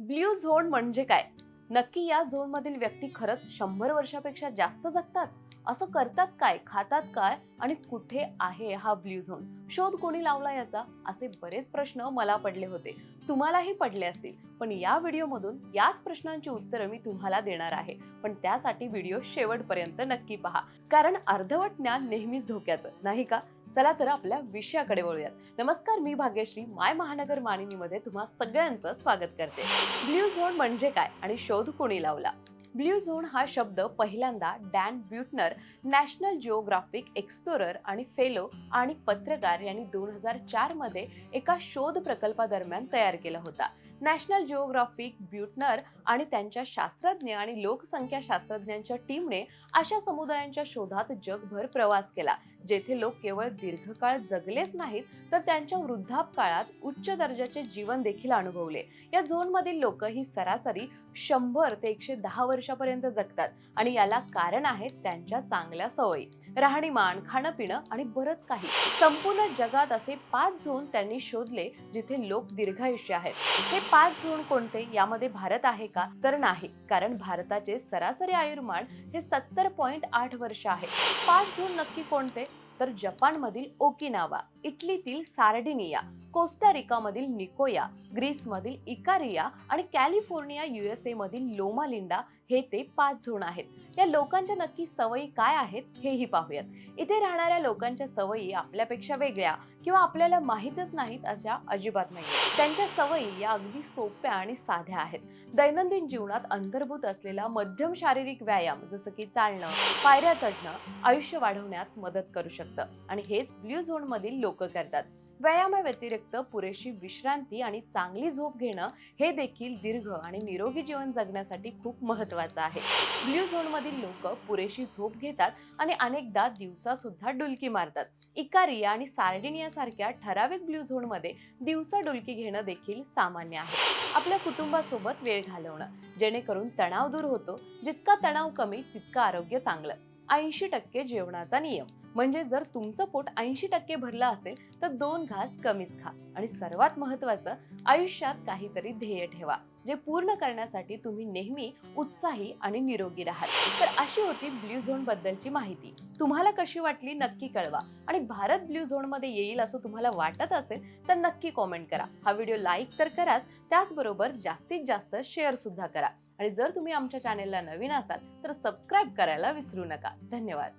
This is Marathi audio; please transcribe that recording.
ब्ल्यू झोन म्हणजे काय? नक्की या झोन मधील व्यक्ती खरंच शंभर वर्षापेक्षा जास्त जगतात? असं करतात काय? खातात काय? आणि कुठे आहे हा ब्ल्यू झोन? शोध कोणी लावला याचा? असे बरेच प्रश्न मला पडले होते. तुम्हालाही पडले असतील. पण या व्हिडिओमधून याच प्रश्नांची उत्तरं मी तुम्हाला देणार आहे. पण त्यासाठी व्हिडिओ शेवटपर्यंत नक्की पहा. कारण अर्धवट ज्ञान नेहमीच धोक्याचं नाही का? चला तर आपल्या विषयाकडे वळूयात नमस्कार मी भाग्यश्री. माय महानगर मानिनीमध्ये तुम्हा सगळ्यांचं स्वागत करते. ब्ल्यू झोन म्हणजे काय आणि शोध कोणी लावला? ब्ल्यू झोन हा शब्द पहिल्यांदा Dan Buettner National Geographic explorer आणि फेलो आणि पत्रकार यांनी दोन हजार चारमध्ये एका शोध प्रकल्पादरम्यान तयार केला होता. नॅशनल जिओग्राफिक ब्युटनर आणि त्यांच्या शास्त्रज्ञ आणि लोकसंख्या शास्त्रज्ञांच्या टीमने अशा समुदायांच्या शोधात जगभर प्रवास केला. जेथे लोक केवळ दीर्घकाळ जगलेच नाहीत तर त्यांच्या वृद्धापकाळात उच्च दर्जाचे जीवन देखील अनुभवले. या झोनमधील लोक ही सरासरी शंभर ते एकशे दहा वर्षापर्यंत जगतात आणि याला कारण आहे त्यांच्या चांगल्या सवयी. राहणीमान खाणं पिणं आणि बरंच काही. संपूर्ण जगात असे पाच झोन त्यांनी शोधले जिथे लोक दीर्घायुष्य आहेत. हे पाच झोन कोणते? यामध्ये भारत आहे का? तर नाही कारण भारताचे सरासरी आयुर्मान हे सत्तर पॉईंट आठ वर्ष आहे. पाच झोन नक्की कोणते? तर जपानमधील ओकिनावा इटलीतील सार्डिनिया कोस्टा रिकामधील निकोया ग्रीसमधील इकारिया आणि कॅलिफोर्निया युएसए मधील लोमालिंडा हे ते पाच झोन आहेत. या लोकांच्या नक्की सवयी काय आहेत हेही पाहूयात. इथे राहणाऱ्या लोकांच्या सवयी आपल्यापेक्षा वेगळ्या किंवा आपल्याला माहीतच नाहीत अशा अजिबात नाही त्यांच्या सवयी या अगदी सोप्या आणि साध्या आहेत. दैनंदिन जीवनात अंतर्भूत असलेला मध्यम शारीरिक व्यायाम जसं की चालणं पायऱ्या चढणं आयुष्य वाढवण्यात मदत करू शकतो आणि हेच ब्ल्यू झोन मधील लोक करतात. व्यायामाव्यतिरिक्त पुरेशी विश्रांती आणि चांगली झोप घेणं हे देखील दीर्घ आणि निरोगी जीवन जगण्यासाठी खूप महत्वाचं आहे. ब्ल्यू झोन मधील लोक पुरेशी झोप घेतात आणि अनेकदा दिवसा सुद्धा डुलकी मारतात. इकारिया आणि सार्डिनिया सारख्या ठराविक ब्ल्यू झोनमध्ये दिवसा डुलकी घेणं देखील सामान्य आहे. आपल्या कुटुंबासोबत वेळ घालवणं जेणेकरून तणाव दूर होतो. जितका तणाव कमी तितकं आरोग्य चांगलं. ऐंशी टक्के जेवणाचा नियम. म्हणजे जर तुमचं पोट ऐंशी टक्के भरलं असेल तर दोन घास कमीच खा. आणि सर्वात महत्वाचं आयुष्यात काहीतरी ध्येय ठेवा. जे पूर्ण करण्यासाठी तुम्ही नेहमी उत्साही आणि निरोगी राहाल. तर अशी होती ब्ल्यू झोन बद्दलची माहिती. तुम्हाला कशी वाटली नक्की कळवा. आणि भारत ब्ल्यू झोनमध्ये येईल असं तुम्हाला वाटत असेल तर नक्की कॉमेंट करा. हा व्हिडिओ लाईक तर कराच त्याचबरोबर जास्तीत जास्त शेअर सुद्धा करा. आणि जर तुम्ही आमच्या चॅनेलला नवीन असाल तर सबस्क्राईब करायला विसरू नका. धन्यवाद.